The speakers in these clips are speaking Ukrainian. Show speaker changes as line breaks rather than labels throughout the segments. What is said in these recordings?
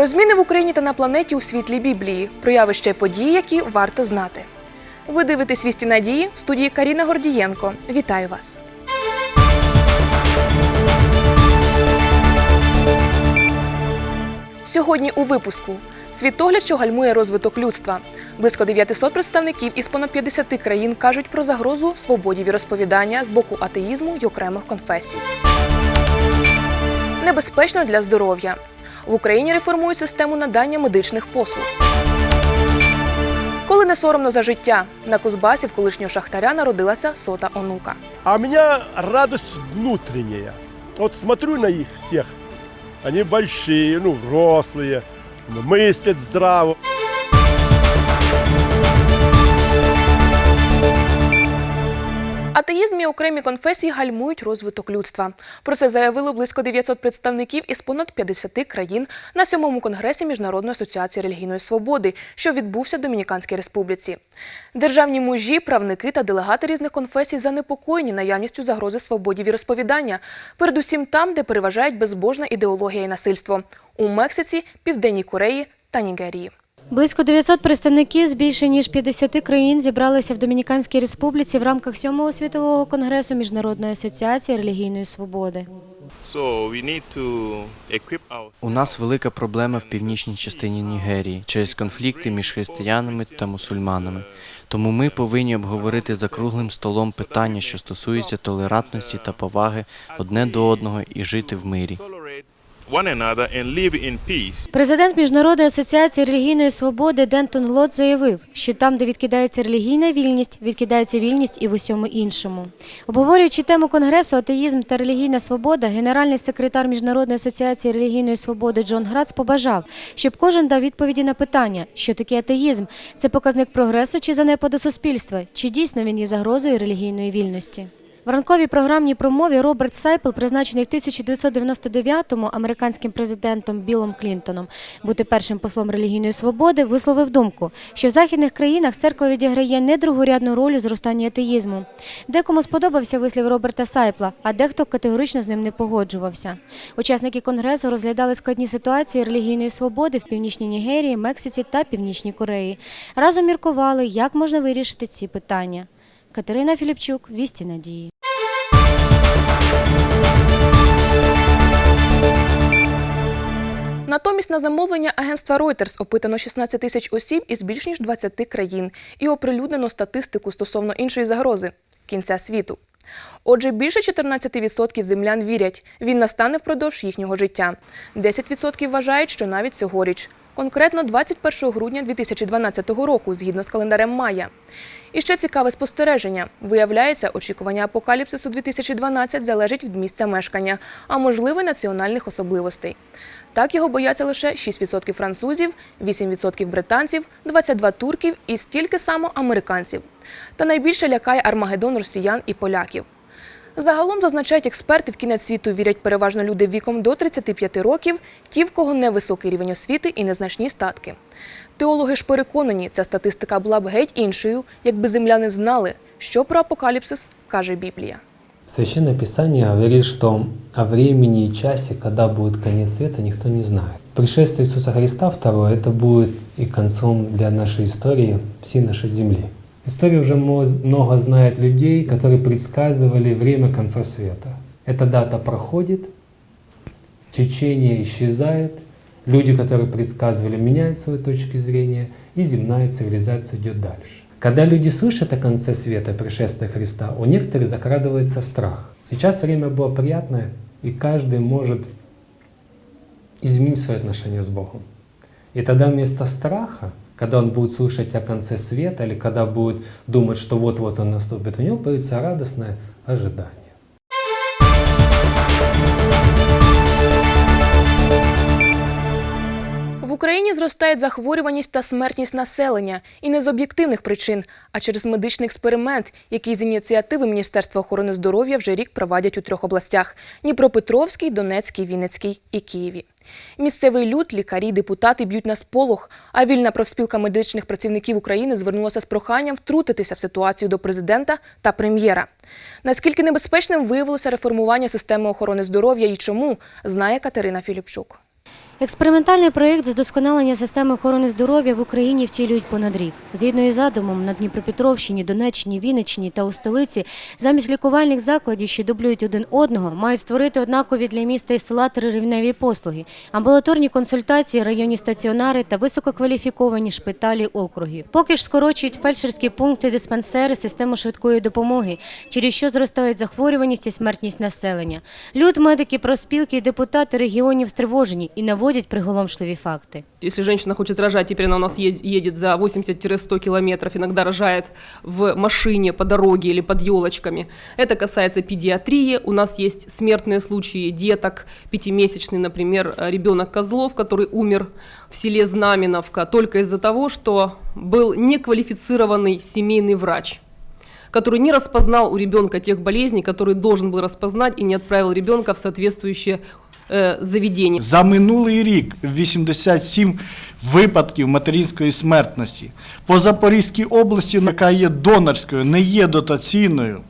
Про зміни в Україні та на планеті у світлі Біблії, про явища і події, які варто знати. Ви дивитесь «Вісті надії в студії Каріна Гордієнко. Вітаю вас! Сьогодні у випуску світогляд, що гальмує розвиток людства. Близько 900 представників із понад 50 країн кажуть про загрозу свободі віросповідання з боку атеїзму й окремих конфесій. Небезпечно для здоров'я. В Україні реформують систему надання медичних послуг. Коли не соромно за життя, на Кузбасі в колишнього шахтаря народилася сота онука.
А у меня радость внутрішня. От смотрю на їх всіх. Вони великі, ну, взрослые, мислять здраво.
Атеїзм і окремі конфесії гальмують розвиток людства. Про це заявили близько 900 представників із понад 50 країн на сьомому конгресі Міжнародної асоціації релігійної свободи, що відбувся в Домініканській республіці. Державні мужі, правники та делегати різних конфесій занепокоєні наявністю загрози свободі віросповідання, передусім там, де переважають безбожна ідеологія і насильство у Мексиці, Південній Кореї та Нігерії.
Близько 900 представників з більше ніж 50 країн зібралися в Домініканській республіці в рамках сьомого світового конгресу Міжнародної асоціації релігійної свободи.
У нас велика проблема в північній частині Нігерії через конфлікти між християнами та мусульманами. Тому ми повинні обговорити за круглим столом питання, що стосуються толерантності та поваги одне до одного і жити в мирі.
One another.
Президент Міжнародної асоціації релігійної свободи Дентон Лот заявив, що там, де відкидається релігійна вільність, відкидається вільність і в усьому іншому. Обговорюючи тему конгресу атеїзм та релігійна свобода, генеральний секретар Міжнародної асоціації релігійної свободи Джон Грац побажав, щоб кожен дав відповіді на питання, що таке атеїзм, це показник прогресу чи занепаду суспільства, чи дійсно він є загрозою релігійної вільності. В ранковій програмній промові Роберт Сайпл, призначений в 1999-му американським президентом Білом Клінтоном, бути першим послом релігійної свободи, висловив думку, що в західних країнах церква відіграє не другорядну роль у зростанні атеїзму. Декому сподобався вислів Роберта Сайпла, а дехто категорично з ним не погоджувався. Учасники конгресу розглядали складні ситуації релігійної свободи в північній Нігерії, Мексиці та Північній Кореї. Разом міркували, як можна вирішити ці питання. Катерина Філіпчук, Вісті Надії.
Натомість на замовлення агентства Reuters опитано 16 тисяч осіб із більш ніж 20 країн і оприлюднено статистику стосовно іншої загрози кінця світу. Отже, більше 14% землян вірять, він настане впродовж їхнього життя. 10% вважають, що навіть цьогоріч. Конкретно 21 грудня 2012 року, згідно з календарем Майя. І ще цікаве спостереження. Виявляється, очікування апокаліпсису 2012 залежить від місця мешкання, а можливо національних особливостей. Так його бояться лише 6% французів, 8% британців, 22 турків і стільки само американців. Та найбільше лякає Армагеддон росіян і поляків. Загалом зазначають експерти, в кінець світу вірять переважно люди віком до 35 років, ті, в кого невисокий рівень освіти і незначні статки. Теологи ж переконані, ця статистика була б геть іншою, якби земляни знали, що про апокаліпсис каже Біблія.
Священное Писание говорит, что о времени и часе, когда будет конец света, никто не знает. Пришествие Иисуса Христа второе, это будет и концом для нашей истории всей нашей земли. История уже много знает людей, которые предсказывали время конца света. Эта дата проходит, течение исчезает, люди, которые предсказывали, меняют свои точки зрения, и земная цивилизация идет дальше. Когда люди слышат о конце света, пришествия Христа, у некоторых закрадывается страх. Сейчас время было приятное, и каждый может изменить свое отношение с Богом. И тогда вместо страха, когда он будет слышать о конце света, или когда будет думать, что вот-вот он наступит, у него появится радостное ожидание.
В Україні зростає захворюваність та смертність населення і не з об'єктивних причин, а через медичний експеримент, який з ініціативи Міністерства охорони здоров'я вже рік провадять у трьох областях: Дніпропетровській, Донецькій, Вінницькій і Києві. Місцевий люд, лікарі, депутати б'ють на сполох, а вільна профспілка медичних працівників України звернулася з проханням втрутитися в ситуацію до президента та прем'єра. Наскільки небезпечним виявилося реформування системи охорони здоров'я і чому, знає Катерина Філіпчук.
Експериментальний проєкт з удосконалення системи охорони здоров'я в Україні втілюють понад рік. Згідно із задумом, на Дніпропетровщині, Донеччині, Вінниччині та у столиці замість лікувальних закладів, що дублюють один одного, мають створити однакові для міста і села трирівневі послуги, амбулаторні консультації, районні стаціонари та висококваліфіковані шпиталі округів. Поки ж скорочують фельдшерські пункти, диспансери, систему швидкої допомоги, через що зростають захворюваність і смертність населення. Люд, медики, профспілки і депутати регіонів стривожені і наводять приголомшливі факти.
Если женщина хочет рожать, теперь она у нас едет за 80-100 километров, иногда рожает в машине, по дороге или под елочками. Это касается педиатрии. У нас есть смертные случаи деток, пятимесячный, например, ребенок Козлов, который умер в селе Знаменовка только из-за того, что был неквалифицированный семейный врач который не распознал у ребенка тех болезней, которые должен был распознать и не отправил ребенка в соответствующее э, заведение.
За минулий рік 87 випадків материнської смертності. По Запорізькій області, яка є донорською, не є дотаційною,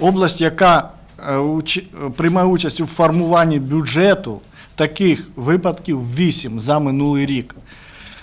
область, яка е, е, приймає участь у формуванні бюджету, таких випадків 8 за минулий рік.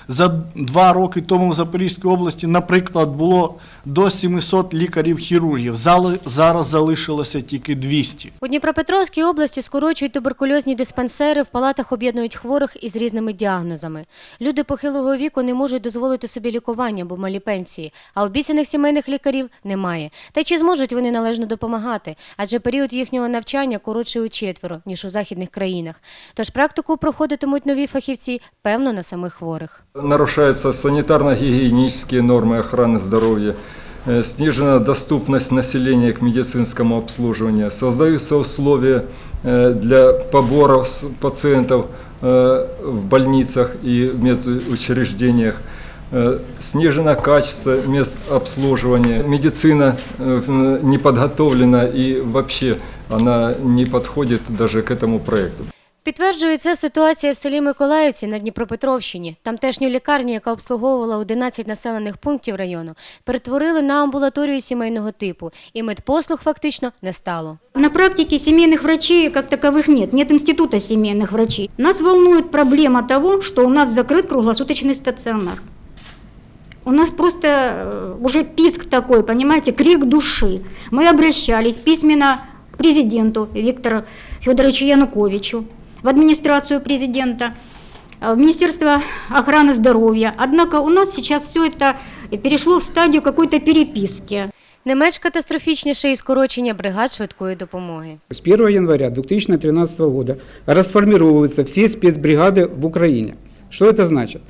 За два роки тому в Запорізькій області, наприклад, було до 700 лікарів-хірургів. Зали- Зараз залишилося тільки 200.
У Дніпропетровській області скорочують туберкульозні диспансери, в палатах об'єднують хворих із різними діагнозами. Люди похилого віку не можуть дозволити собі лікування, бо малі пенсії, а обіцяних сімейних лікарів немає. Та й чи зможуть вони належно допомагати? Адже період їхнього навчання коротший у четверо, ніж у західних країнах. Тож практику проходитимуть нові фахівці, певно, на самих хворих.
Нарушаются санитарно-гигиенические нормы охраны здоровья, э, Снижена доступность населения к медицинскому обслуживанию, создаются условия э, для побора с- пациентов э, в больницах и медучреждениях, Э, снижено качество мест обслуживания, медицина э, не подготовлена и вообще она не подходит даже к этому проекту.
Підтверджує це ситуація в селі Миколаївці на Дніпропетровщині. Тамтешню лікарню, яка обслуговувала 11 населених пунктів району, перетворили на амбулаторію сімейного типу, і медпослуг фактично не стало.
На практике семейных врачей как таковых нет, нет института семейных врачей. Нас волнует проблема того, что у нас закрыт круглосуточный стационар. У нас просто э, уже писк такой, понимаете, крик души. Мы обращались письменно к президенту Виктору Федоровичу Януковичу, в администрацию президента, э, в Министерство охраны здоровья. Однако у нас сейчас все это перешло в стадию какой-то переписки.
Не менш катастрофічніше і скорочення бригад швидкої допомоги.
С 1 января 2013 года расформировываются все спецбригады в Украине. Что это значит?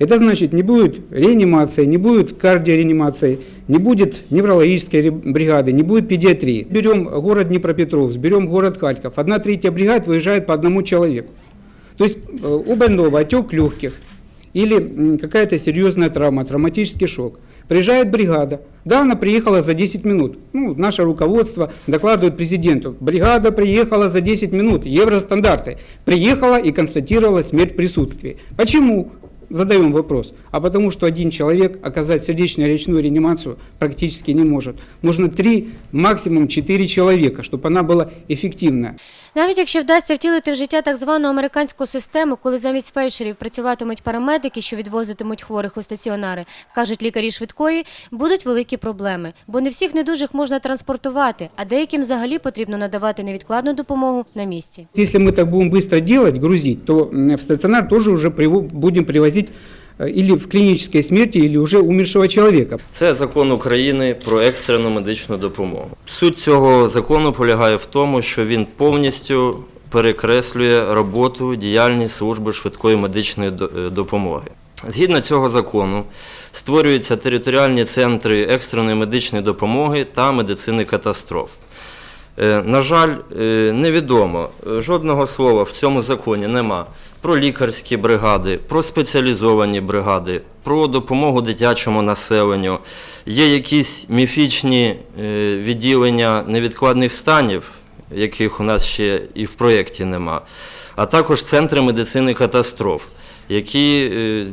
Это значит, не будет реанимации, не будет кардиореанимации, не будет неврологической бригады, не будет педиатрии. Берем город Днепропетровск, берем город Харьков. Одна третья бригад выезжает по одному человеку. То есть э, у больного отек легких или какая-то серьезная травма, травматический шок. Приезжает бригада. Да, она приехала за 10 минут. Ну, наше руководство докладывает президенту. Бригада приехала за 10 минут. Евростандарты. Приехала и констатировала смерть в присутствии. Почему? Задаем вопрос. А потому что один человек оказать сердечно-речную реанимацию практически не может. Нужно 3, максимум 4 человека, чтобы она была эффективная.
Навіть якщо вдасться втілити в життя так звану американську систему, коли замість фельдшерів працюватимуть парамедики, що відвозитимуть хворих у стаціонари, кажуть лікарі швидкої, будуть великі проблеми, бо не всіх недужих можна транспортувати, а деяким взагалі потрібно надавати невідкладну допомогу на місці.
Если мы так будем быстро делать, грузить, то м, в стационар тоже уже приво- будем привозить э, или в клинической смерти, или уже умершего человека.
Це закон України про екстрену медичну допомогу. Суть цього закону полягає в тому, що він повністю перекреслює роботу, діяльність служби швидкої медичної е, допомоги. Згідно цього закону, створюються територіальні центри екстреної медичної допомоги та медицини катастроф. Е, На жаль, е, невідомо, жодного слова в цьому законі нема про лікарські бригади, про спеціалізовані бригади, про допомогу дитячому населенню. Є якісь міфічні е, відділення невідкладних станів, яких у нас ще і в проєкті нема, а також центри медицини катастроф, які, е,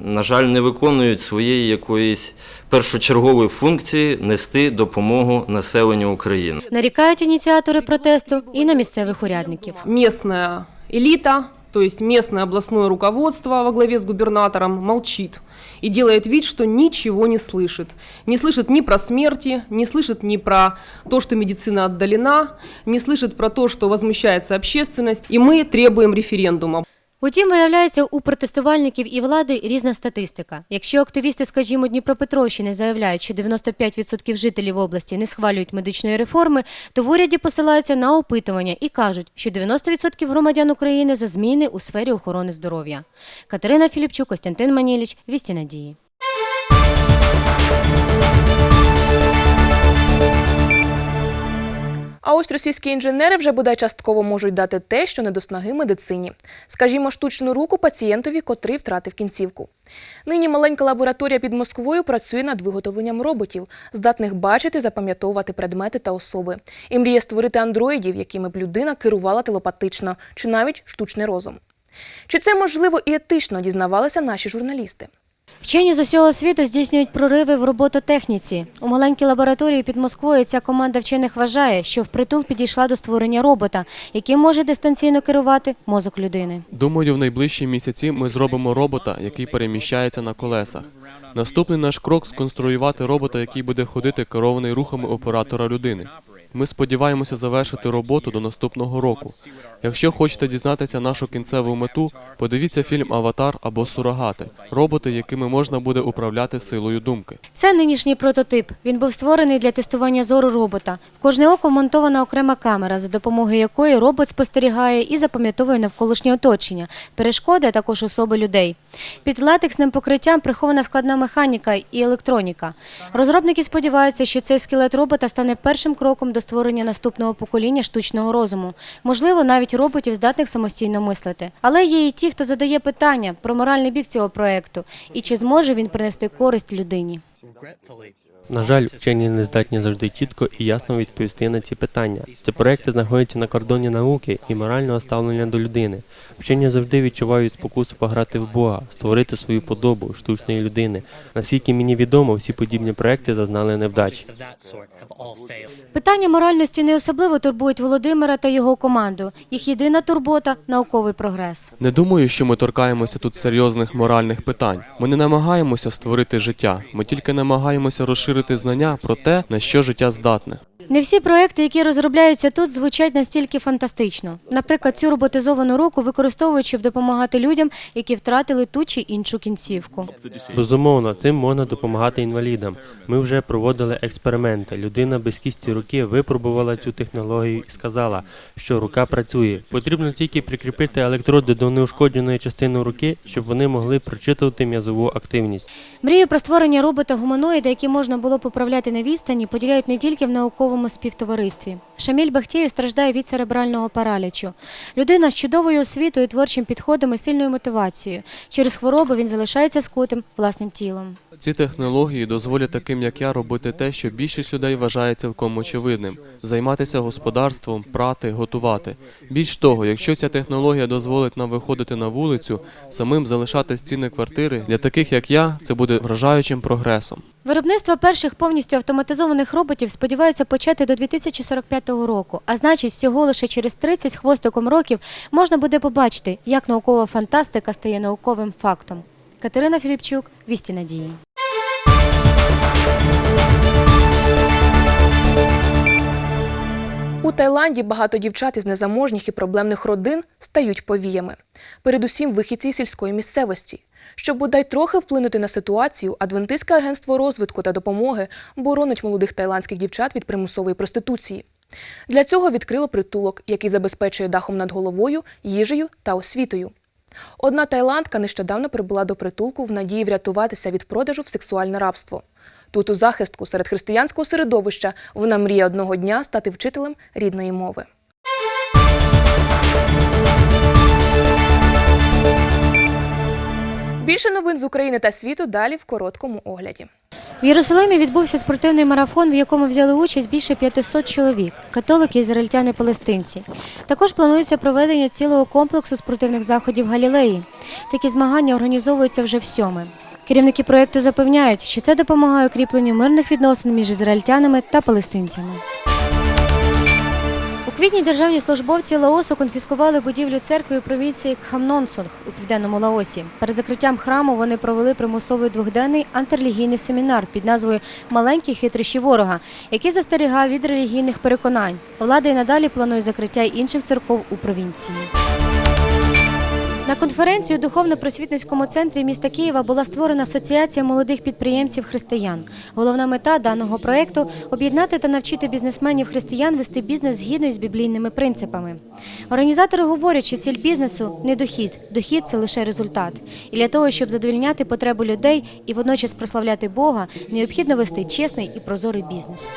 на жаль, не виконують своєї якоїсь першочергової функції нести допомогу населенню України.
Нарікають ініціатори протесту і на місцевих урядників.
местная элита то есть местное областное руководство во главе с губернатором, молчит и делает вид, что ничего не слышит. Не слышит ни про смерти, не слышит ни про то, что медицина отдалена, не слышит про то, что возмущается общественность, и мы требуем референдума.
Утім, виявляється, у протестувальників і влади різна статистика. Якщо активісти, скажімо, Дніпропетровщини заявляють, що 95% жителів області не схвалюють медичної реформи, то в уряді посилаються на опитування і кажуть, що 90% громадян України за зміни у сфері охорони здоров'я. Катерина Філіпчук, Костянтин Маніліч, Вісті Надії.
А ось російські інженери вже бодай частково можуть дати те, що не до снаги медицині. Скажімо, штучну руку пацієнтові, котрий втратив кінцівку. Нині маленька лабораторія під Москвою працює над виготовленням роботів, здатних бачити, запам'ятовувати предмети та особи. І мріє створити андроїдів, якими б людина керувала телепатично, чи навіть штучний розум. Чи це можливо і етично дізнавалися наші журналісти?
Вчені з усього світу здійснюють прориви в робототехніці. У маленькій лабораторії під Москвою ця команда вчених вважає, що впритул підійшла до створення робота, який може дистанційно керувати мозок людини.
Думаю, в найближчі місяці ми зробимо робота, який переміщається на колесах. Наступний наш крок сконструювати робота, який буде ходити керований рухами оператора людини. Ми сподіваємося завершити роботу до наступного року. Якщо хочете дізнатися нашу кінцеву мету, подивіться фільм Аватар або Сурогати роботи, якими можна буде управляти силою думки.
Це нинішній прототип. Він був створений для тестування зору робота. В кожне око монтована окрема камера, за допомогою якої робот спостерігає і запам'ятовує навколишнє оточення, перешкоди, а також особи людей. Під латексним покриттям прихована складна механіка і електроніка. Розробники сподіваються, що цей скелет робота стане першим кроком до створення наступного покоління штучного розуму, можливо, навіть роботів, здатних самостійно мислити. Але є і ті, хто задає питання про моральний бік цього проекту і чи зможе він принести користь людині.
На жаль, вчені не здатні завжди чітко і ясно відповісти на ці питання. Ці проекти знаходяться на кордоні науки і морального ставлення до людини. Вчені завжди відчувають спокусу пограти в Бога, створити свою подобу штучної людини. Наскільки мені відомо, всі подібні проекти зазнали невдач.
Питання моральності не особливо турбують Володимира та його команду. Їх єдина турбота науковий прогрес.
Не думаю, що ми торкаємося тут серйозних моральних питань. Ми не намагаємося створити життя. Ми тільки намагаємося розширити знання про те, на що життя здатне.
Не всі проекти, які розробляються тут, звучать настільки фантастично. Наприклад, цю роботизовану руку використовують, щоб допомагати людям, які втратили ту чи іншу кінцівку.
Безумовно, цим можна допомагати інвалідам. Ми вже проводили експерименти. Людина без кісті руки випробувала цю технологію і сказала, що рука працює. Потрібно тільки прикріпити електроди до неушкодженої частини руки, щоб вони могли прочитувати м'язову активність.
Мрію про створення робота гуманоїда, який можна було б управляти на відстані, поділяють не тільки в науковому співтоваристві. Шаміль Бахтєєв страждає від церебрального паралічу. Людина з чудовою освітою, творчим підходом і сильною мотивацією. Через хворобу він залишається скутим власним тілом.
Ці технології дозволять таким, як я, робити те, що більшість людей вважає цілком очевидним: займатися господарством, прати, готувати. Більш того, якщо ця технологія дозволить нам виходити на вулицю, самим залишати стіни квартири, для таких як я, це буде вражаючим прогресом.
Виробництво перших повністю автоматизованих роботів сподіваються почати до 2045 року, а значить, всього лише через 30 з хвостиком років можна буде побачити, як наукова фантастика стає науковим фактом. Катерина Філіпчук, Вісті Надії.
У Таїланді багато дівчат із незаможніх і проблемних родин стають повіями. Передусім вихідці сільської місцевості. Щоб бодай трохи вплинути на ситуацію, Адвентистське агентство розвитку та допомоги боронить молодих тайландських дівчат від примусової проституції. Для цього відкрило притулок, який забезпечує дахом над головою, їжею та освітою. Одна тайландка нещодавно прибула до притулку в надії врятуватися від продажу в сексуальне рабство. Тут, у захистку серед християнського середовища, вона мріє одного дня стати вчителем рідної мови. Більше новин з України та світу далі в короткому огляді.
В Єрусалимі відбувся спортивний марафон, в якому взяли участь більше 500 чоловік – католики, ізраїльтяни, палестинці. Також планується проведення цілого комплексу спортивних заходів Галілеї. Такі змагання організовуються вже в сьоме. Керівники проєкту запевняють, що це допомагає укріпленню мирних відносин між ізраїльтянами та палестинцями. У квітні державні службовці Лаосу конфіскували будівлю церкви у провінції Кхамнонсонг у південному Лаосі. Перед закриттям храму вони провели примусовий двохденний антирелігійний семінар під назвою Маленькі хитрощі ворога, який застерігав від релігійних переконань. Влада й надалі планує закриття інших церков у провінції. На конференції у духовно-просвітницькому центрі міста Києва була створена асоціація молодих підприємців християн. Головна мета даного проекту об'єднати та навчити бізнесменів християн вести бізнес згідно із біблійними принципами. Організатори говорять, що ціль бізнесу не дохід, дохід це лише результат. І для того, щоб задовільняти потребу людей і водночас прославляти Бога, необхідно вести чесний і прозорий бізнес.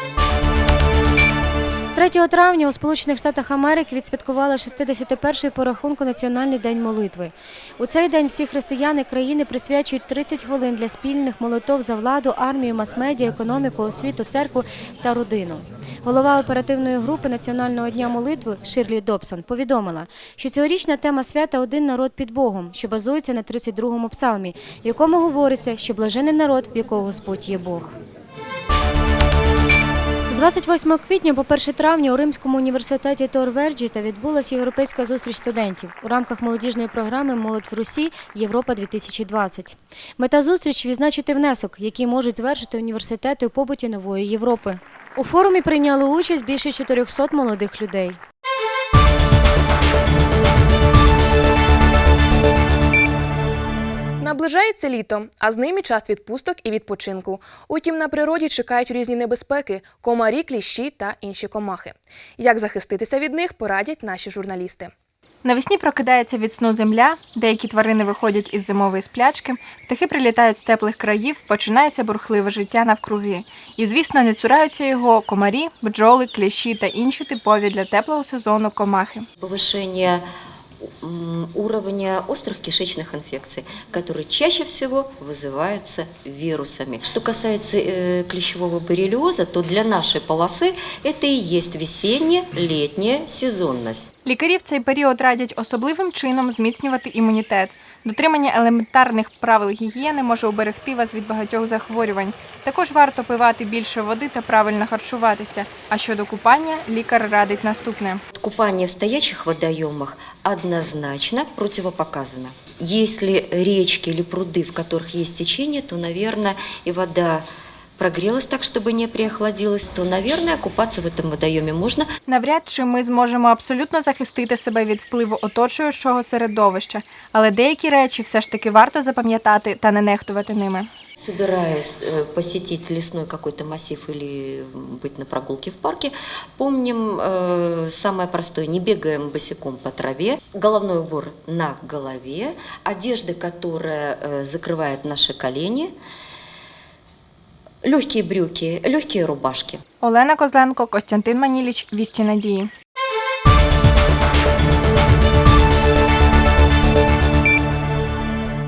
3 травня у Сполучених Штатах Америки відсвяткували 61-й по рахунку Національний день молитви. У цей день всі християни країни присвячують 30 хвилин для спільних молитов за владу, армію, мас-медіа, економіку, освіту, церкву та родину. Голова оперативної групи Національного дня молитви Ширлі Добсон повідомила, що цьогорічна тема свята Один народ під Богом, що базується на 32-му псалмі, в якому говориться, що блажений народ, в якого Господь є Бог. З 28 квітня по 1 травня у Римському університеті Тор Верджіта відбулася європейська зустріч студентів у рамках молодіжної програми Молодь в Русі Європа 2020 Мета зустрічі відзначити внесок, який можуть звершити університети у побуті нової Європи. У форумі прийняли участь більше 400 молодих людей.
Наближається літо, а з ним і час відпусток і відпочинку. Утім, на природі чекають різні небезпеки, комарі, кліщі та інші комахи. Як захиститися від них, порадять наші журналісти.
Навесні прокидається від сну земля, деякі тварини виходять із зимової сплячки, птахи прилітають з теплих країв, починається бурхливе життя навкруги. І, звісно, не цураються його комарі, бджоли, кліщі та інші типові для теплого сезону комахи.
повышение м, уровня острых кишечных инфекций, которые чаще всего вызываются вирусами. Что касается э, клещевого боррелиоза, то для нашей полосы это и есть весенне-летняя сезонность.
Лікарі в цей період радять особливим чином зміцнювати імунітет. Дотримання елементарних правил гігієни може уберегти вас від багатьох захворювань. Також варто пивати більше води та правильно харчуватися. А щодо купання, лікар радить наступне.
купання в стоячих водойомах однозначно противопоказано. Если речки или пруды, в которых есть течение, то, наверное, и вода прогрелась так, чтобы не приохладилась, то, наверное, купаться в этом водоеме можно.
Навряд чи ми зможемо абсолютно захистити себе від впливу оточуючого середовища, але деякі речі все ж таки варто запам'ятати та не нехтувати ними.
Собираясь э, посетить лесной какой-то массив или м, быть на прогулке в парке, помним э, самое простое, не бегаем босиком по траве, головной убор на голове, одежда, которая э, закрывает наши колени, легкие брюки, легкие рубашки.
Олена Козленко, Костянтин Маніліч, Вісті Надії.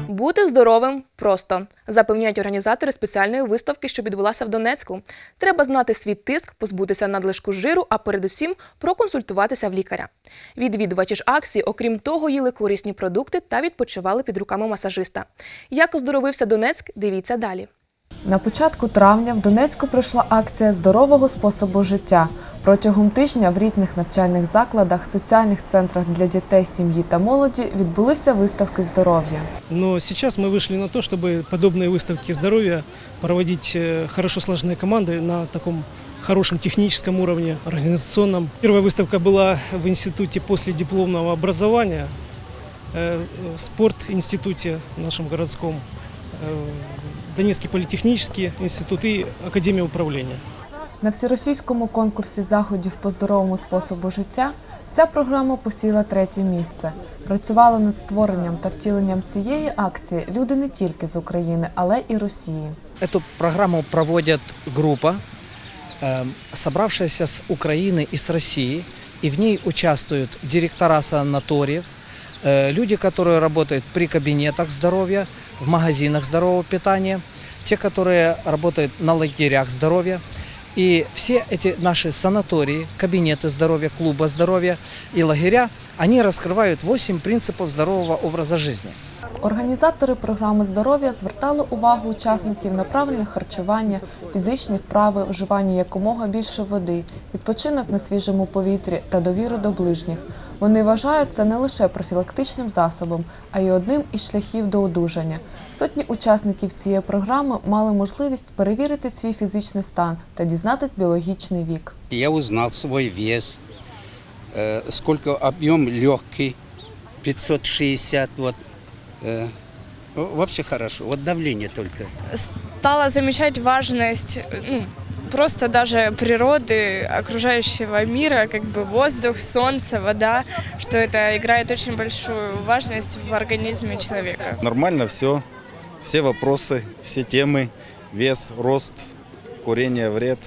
Бути здоровим просто запевняють організатори спеціальної виставки, що відбулася в Донецьку. Треба знати свій тиск, позбутися надлишку жиру, а передусім проконсультуватися в лікаря. Відвідувачі ж акції, окрім того, їли корисні продукти та відпочивали під руками масажиста. Як оздоровився Донецьк, дивіться далі.
На початку травня в Донецьку пройшла акція здорового способу життя. Протягом тижня в різних навчальних закладах, соціальних центрах для дітей, сім'ї та молоді відбулися виставки здоров'я.
Но сейчас мы вышли на то, чтобы подобные выставки здоровья проводить э, хорошо слаженные команды на таком хорошем техническом уровне, организационном. Первая выставка была в институте после дипломного образования, э, в спорт-институте нашем городском, э, Донецкий политехнический институт и Академия управления.
На всеросійському конкурсі заходів по здоровому способу життя ця програма посіла третє місце. Працювали над створенням та втіленням цієї акції люди не тільки з України, але і Росії.
Эту программу проводит группа, э, собравшаяся с Украины и с России, и в ней участвуют директора санаториев, э, люди, которые работают при кабинетах здоровья, в магазинах здорового питания, те, которые работают на лагерях здоровья. И все эти наши санатории, кабинеты здоровья, клуба здоровья и лагеря, они раскрывают 8 принципов здорового образа жизни.
Організатори програми здоров'я звертали увагу учасників на правильне харчування, фізичні вправи, вживання якомога більше води, відпочинок на свіжому повітрі та довіру до ближніх. Вони вважають це не лише профілактичним засобом, а й одним із шляхів до одужання. Сотні учасників цієї програми мали можливість перевірити свій фізичний стан та дізнатись біологічний вік.
Я узнал свой вес, э, сколько объем легкий, 560 вот. э, вообще хорошо. Вот давление только.
стала замечать важность ну, просто даже природы, окружающего мира, как бы воздух, солнце, вода, что это играет очень большую важность в организме человека.
Нормально все, все вопросы, все темы, вес, рост, курение, вред,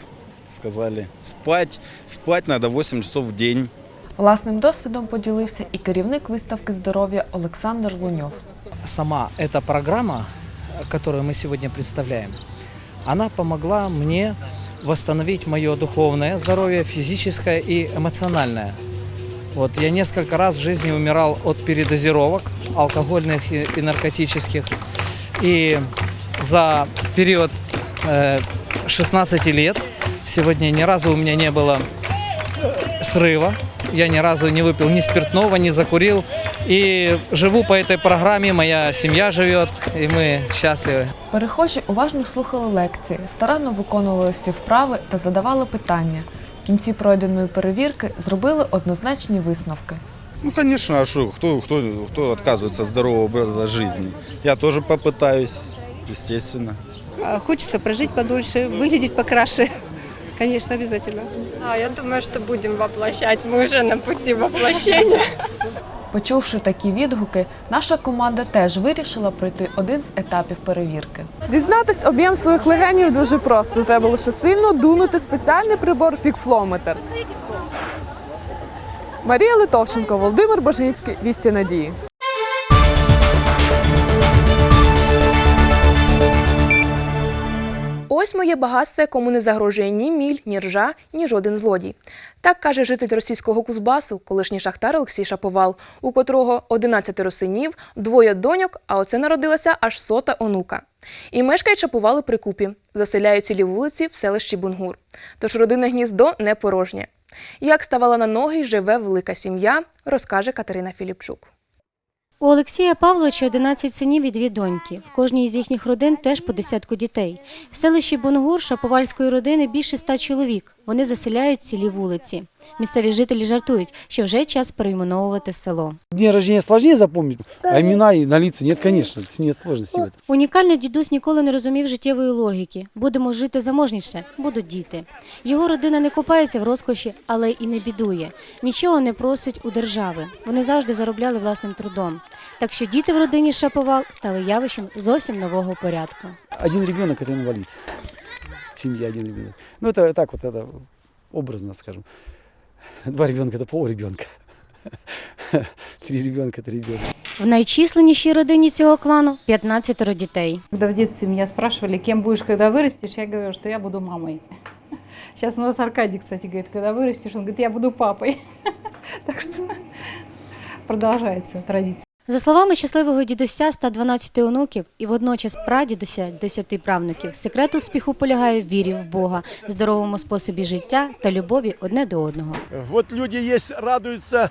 сказали. Спать, спать надо 8 часов в день.
Власним досвідом поділився і керівник виставки здоров'я Олександр Луньов.
Сама эта программа, которую мы сегодня представляем, она помогла мне восстановить мое духовное здоровье, физическое и эмоциональное. Вот я несколько раз в жизни умирал от передозировок алкогольных и, и наркотических. И за период э, 16 лет сегодня ни разу у меня не было срыва. Я ни разу не выпил ни спиртного, не закурил. И живу по этой программе, моя семья живет, и мы счастливы.
Перехожі уважно слухали лекції, старанно виконували всі вправи та задавали питання. В кінці пройденої перевірки зробили однозначні висновки.
Ну, конечно, а что, кто, кто, кто отказывается от здорового образа жизни? Я тоже попытаюсь, естественно.
А, Хочется прожить подольше, выглядеть покраше. Конечно, обязательно.
А, я думаю, что будем воплощать. Мы уже на пути воплощения.
Почувши такі відгуки, наша команда теж вирішила пройти один з етапів перевірки.
Дізнатись об'єм своїх легенів дуже просто. Треба лише сильно дунути спеціальний прибор пікфлометр. Марія Литовченко, Володимир Божицький, Вісті Надії.
Ось моє багатство, якому не загрожує ні міль, ні ржа, ні жоден злодій. Так каже житель російського Кузбасу, колишній шахтар Олексій Шаповал, у котрого 11 синів, двоє доньок, а оце народилася аж сота онука. І мешкають Шаповали при купі, заселяють цілі вулиці в селищі Бунгур. Тож родинне гніздо не порожнє. Як ставала на ноги й живе велика сім'я, розкаже Катерина Філіпчук.
У Олексія Павловича 11 синів і дві доньки. В кожній із їхніх родин теж по десятку дітей. В селищі Бонгур Шаповальської родини більше ста чоловік. Вони заселяють цілі вулиці. Місцеві жителі жартують, що вже час перейменовувати село.
День рождения сложнее запомнить, а имена и на лица нет, конечно, нет сложности в.
Унікальний дідусь ніколи не розумів життєвої логіки. Будемо жити заможніше, будуть діти. Його родина не купається в розкоші, але і не бідує. Нічого не просить у держави. Вони завжди заробляли власним трудом. Так що діти в родині Шаповал стали явищем зовсім нового порядку.
Один ребенок это инвалид. В семье один ребенок. Ну это так вот, это образно скажем. Два ребенка это пол ребенка. Три ребенка это ребенок.
В найчисленнішій родині цього клану 15 дітей.
Когда в детстве меня спрашивали, кем будешь, когда вырастешь, я говорю, что я буду мамой. Сейчас у нас Аркадий, кстати, говорит, когда вырастешь, он говорит, я буду папой. Так что продолжается традиция.
За словами щасливого дідуся 112 онуків і водночас прадідуся 10 правнуків, секрет успіху полягає в вірі в Бога, здоровому способі життя та любові одне до одного.
Вот люди есть, радуются,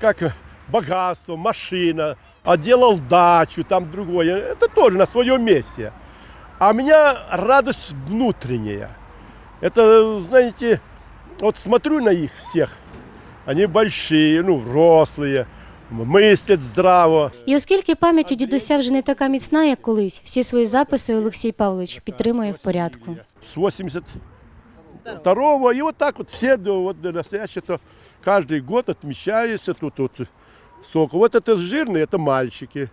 как богатство, машина, а делал дачу, там другое. Это тоже на своем месте. А у меня радость внутренняя. Это, знаете, вот смотрю на их всех. Они большие, ну, взрослые, мислять здраво.
І оскільки пам'ять у дідуся вже не така міцна, як колись, всі свої записи Олексій Павлович підтримує в порядку.
С 82 и вот так вот все до, вот, до настоящего, то каждый год отмечается тут вот сколько. Вот это жирные, это мальчики.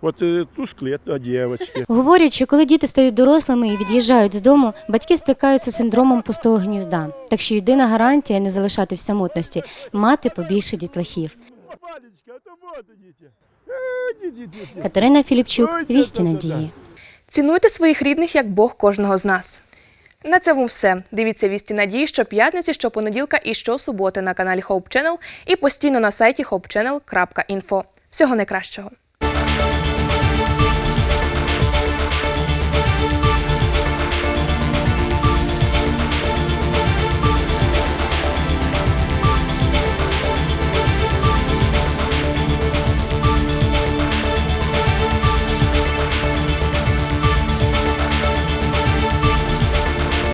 Вот э, тусклые, это девочки.
Говорять, що коли діти стають дорослими і від'їжджають з дому, батьки стикаються з синдромом пустого гнізда. Так що єдина гарантія не залишати в самотності мати побільше дітлахів. Катерина Філіпчук, вісті надії.
Цінуйте своїх рідних як Бог кожного з нас. На цьому все. Дивіться вісті надії щоп'ятниці, щопонеділка і щосуботи на каналі Hope Channel і постійно на сайті hopechannel.info. Всього найкращого!